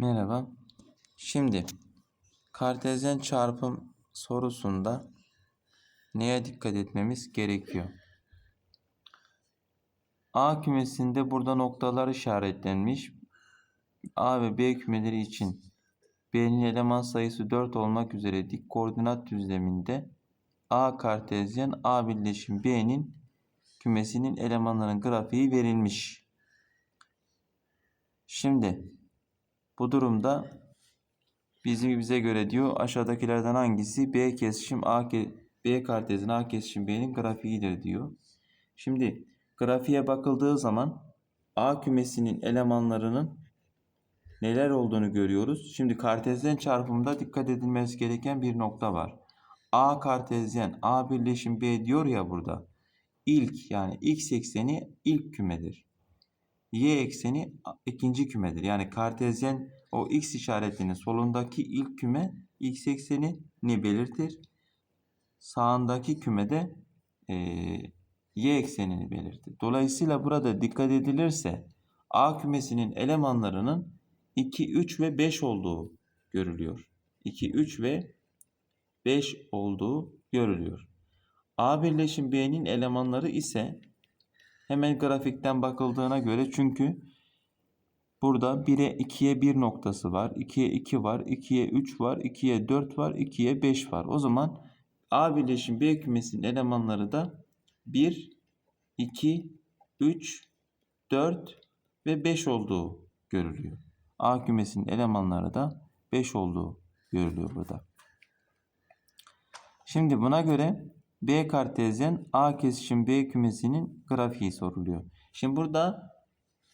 Merhaba. Şimdi kartezyen çarpım sorusunda neye dikkat etmemiz gerekiyor? A kümesinde burada noktalar işaretlenmiş. A ve B kümeleri için B'nin eleman sayısı 4 olmak üzere dik koordinat düzleminde A kartezyen A birleşim B'nin kümesinin elemanlarının grafiği verilmiş. Şimdi bu durumda bizim bize göre diyor aşağıdakilerden hangisi B kesişim A ke B kartezin A kesişim B'nin grafiğidir diyor. Şimdi grafiğe bakıldığı zaman A kümesinin elemanlarının neler olduğunu görüyoruz. Şimdi kartezyen çarpımında dikkat edilmesi gereken bir nokta var. A kartezyen A birleşim B diyor ya burada. İlk yani x ekseni ilk kümedir. Y ekseni ikinci kümedir. Yani kartezyen o x işaretinin solundaki ilk küme x eksenini belirtir. Sağındaki kümede e, y eksenini belirtir. Dolayısıyla burada dikkat edilirse A kümesinin elemanlarının 2, 3 ve 5 olduğu görülüyor. 2, 3 ve 5 olduğu görülüyor. A birleşim B'nin elemanları ise hemen grafikten bakıldığına göre çünkü burada 1'e 2'ye 1 noktası var. 2'ye 2 var. 2'ye 3 var. 2'ye 4 var. 2'ye 5 var. O zaman A birleşim B kümesinin elemanları da 1, 2, 3, 4 ve 5 olduğu görülüyor. A kümesinin elemanları da 5 olduğu görülüyor burada. Şimdi buna göre B kartezyen A kesişim B kümesinin grafiği soruluyor. Şimdi burada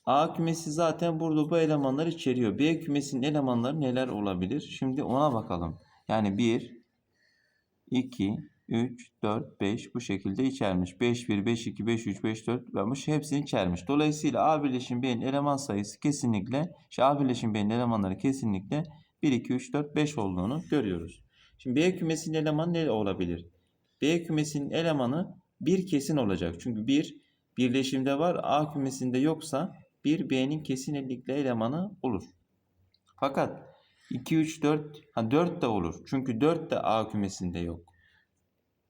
A kümesi zaten burada bu elemanları içeriyor. B kümesinin elemanları neler olabilir? Şimdi ona bakalım. Yani 1, 2, 3, 4, 5 bu şekilde içermiş. 5, 1, 5, 2, 5, 3, 5, 4 varmış. Hepsini içermiş. Dolayısıyla A birleşim B'nin eleman sayısı kesinlikle, şey A birleşim B'nin elemanları kesinlikle 1, 2, 3, 4, 5 olduğunu görüyoruz. Şimdi B kümesinin elemanı ne olabilir? B kümesinin elemanı 1 kesin olacak. Çünkü 1 birleşimde var. A kümesinde yoksa 1 B'nin kesinlikle elemanı olur. Fakat 2, 3, 4, ha 4 de olur. Çünkü 4 de A kümesinde yok.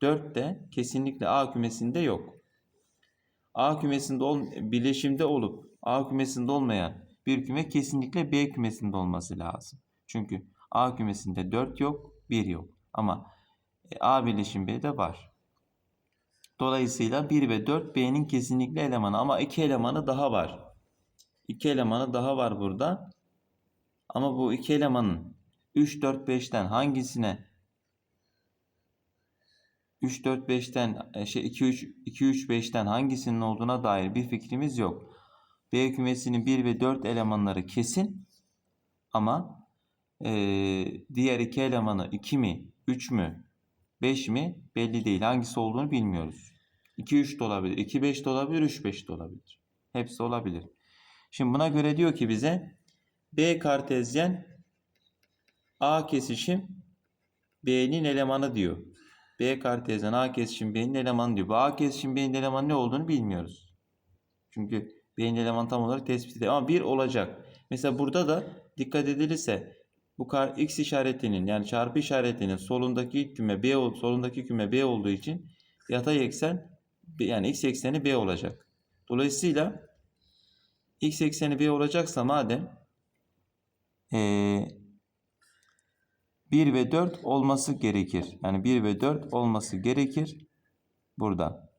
4 de kesinlikle A kümesinde yok. A kümesinde ol, birleşimde olup A kümesinde olmayan bir küme kesinlikle B kümesinde olması lazım. Çünkü A kümesinde 4 yok, 1 yok. Ama A birleşim B'de var. Dolayısıyla 1 ve 4 B'nin kesinlikle elemanı ama 2 elemanı daha var. 2 elemanı daha var burada. Ama bu 2 elemanın 3, 4, 5'ten hangisine 3, 4, 5'ten şey 2, 3, 2, 3, 5'ten hangisinin olduğuna dair bir fikrimiz yok. B kümesinin 1 ve 4 elemanları kesin ama e, diğer iki elemanı 2 mi, 3 mü, 5 mi belli değil. Hangisi olduğunu bilmiyoruz. 2, 3 de olabilir, 2, 5 de olabilir, 3, 5 de olabilir. Hepsi olabilir. Şimdi buna göre diyor ki bize B kartezyen A kesişim B'nin elemanı diyor. B kartezyen A kesişim B'nin elemanı diyor. Bu A kesişim B'nin elemanı ne olduğunu bilmiyoruz. Çünkü B'nin elemanı tam olarak tespit ediyor. Ama 1 olacak. Mesela burada da dikkat edilirse bu kar x işaretinin yani çarpı işaretinin solundaki küme B solundaki küme B olduğu için yatay eksen yani x ekseni B olacak. Dolayısıyla x ekseni B olacaksa madem ee, 1 ve 4 olması gerekir. Yani 1 ve 4 olması gerekir burada.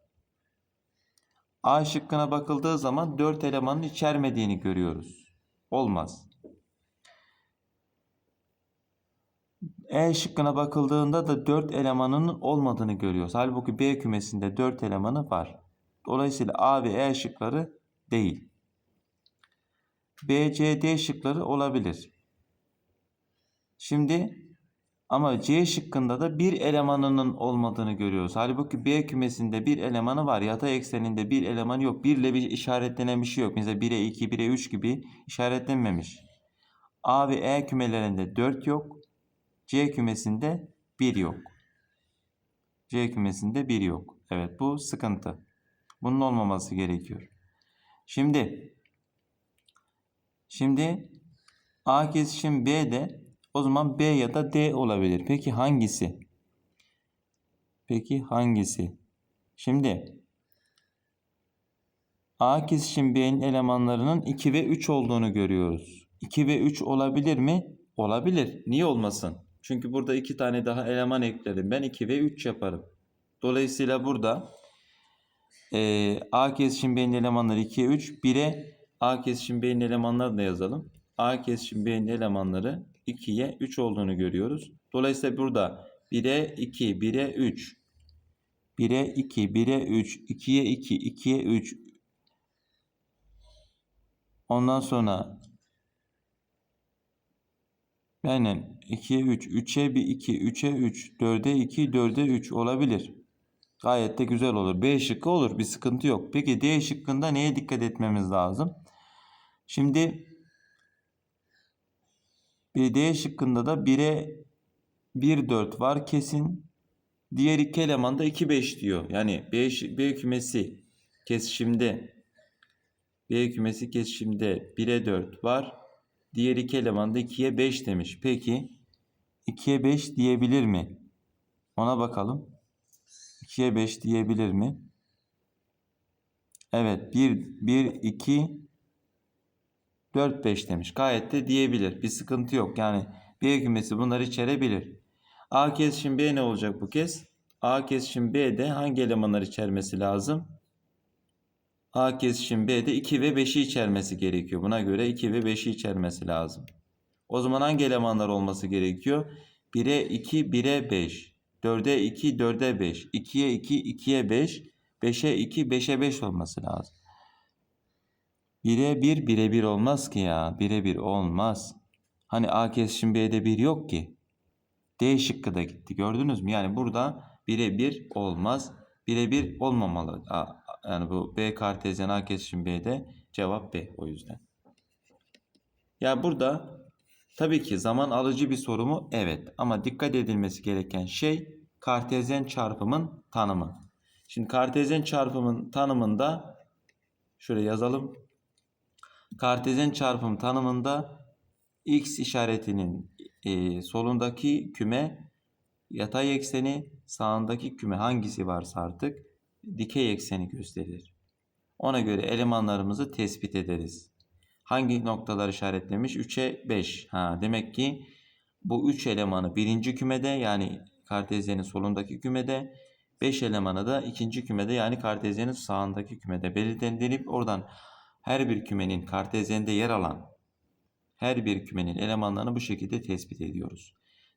A şıkkına bakıldığı zaman 4 elemanın içermediğini görüyoruz. Olmaz. E şıkkına bakıldığında da 4 elemanının olmadığını görüyoruz. Halbuki B kümesinde 4 elemanı var. Dolayısıyla A ve E şıkları değil. B, C, D şıkları olabilir. Şimdi ama C şıkkında da bir elemanının olmadığını görüyoruz. Halbuki B kümesinde bir elemanı var. Yatay ekseninde bir eleman yok. 1 ile bir işaretlenen bir şey yok. Mesela 1'e 2, 1'e 3 gibi işaretlenmemiş. A ve E kümelerinde 4 yok. C kümesinde 1 yok. C kümesinde 1 yok. Evet bu sıkıntı. Bunun olmaması gerekiyor. Şimdi şimdi A kesişim B de o zaman B ya da D olabilir. Peki hangisi? Peki hangisi? Şimdi A kesişim B'nin elemanlarının 2 ve 3 olduğunu görüyoruz. 2 ve 3 olabilir mi? Olabilir. Niye olmasın? Çünkü burada iki tane daha eleman ekledim. Ben 2 ve 3 yaparım. Dolayısıyla burada eee, A kesişim B'nin elemanları 2'ye 3. 1'e A kesişim B'nin elemanlarını da yazalım. A kesişim B'nin elemanları 2'ye 3 olduğunu görüyoruz. Dolayısıyla burada 1'e 2, 1'e 3. 1'e 2, 1'e 3, 2'ye 2, 2'ye 3. Ondan sonra aynen 2'ye 3, 3'e 1, 2, 3'e 3, 4'e 2, 4'e 3 olabilir. Gayet de güzel olur. B şıkkı olur. Bir sıkıntı yok. Peki D şıkkında neye dikkat etmemiz lazım? Şimdi bir D şıkkında da 1'e 1 4 var kesin. Diğer iki eleman da 2 5 diyor. Yani B, B kümesi kesişimde B kümesi kesişimde 1'e 4 var. Diğer iki eleman da 2'ye 5 demiş. Peki 2'ye 5 diyebilir mi? Ona bakalım. 2'ye 5 diyebilir mi? Evet 1 1 2 4 5 demiş. Gayet de diyebilir. Bir sıkıntı yok. Yani B kümesi bunları içerebilir. A kesişim B ne olacak bu kez? A kesişim B'de hangi elemanları içermesi lazım? A kesişim B'de 2 ve 5'i içermesi gerekiyor. Buna göre 2 ve 5'i içermesi lazım. O zaman hangi elemanlar olması gerekiyor? 1'e 2, 1'e 5. 4'e 2, 4'e 5. 2'ye 2, 2'ye 5. 5'e 2, 5'e 5 olması lazım. 1'e 1, 1'e 1 olmaz ki ya. 1'e 1 olmaz. Hani A kesişim B'de 1 yok ki. D şıkkı da gitti. Gördünüz mü? Yani burada 1'e 1 olmaz. 1'e 1 olmamalı. Yani bu B kartezyen A kesişim B'de cevap B o yüzden. Ya burada tabii ki zaman alıcı bir soru mu? Evet. Ama dikkat edilmesi gereken şey kartezyen çarpımın tanımı. Şimdi kartezyen çarpımın tanımında şöyle yazalım. Kartezyen çarpım tanımında x işaretinin e, solundaki küme yatay ekseni, sağındaki küme hangisi varsa artık dikey ekseni gösterir. Ona göre elemanlarımızı tespit ederiz. Hangi noktalar işaretlemiş? 3'e 5. Ha, demek ki bu 3 elemanı birinci kümede yani kartezyenin solundaki kümede 5 elemanı da ikinci kümede yani kartezyenin sağındaki kümede belirlenip oradan her bir kümenin kartezyende yer alan her bir kümenin elemanlarını bu şekilde tespit ediyoruz.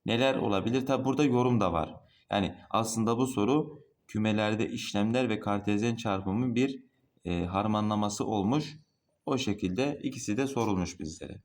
Neler olabilir? Tabi burada yorum da var. Yani aslında bu soru kümelerde işlemler ve kartezyen çarpımının bir e, harmanlaması olmuş. O şekilde ikisi de sorulmuş bizlere.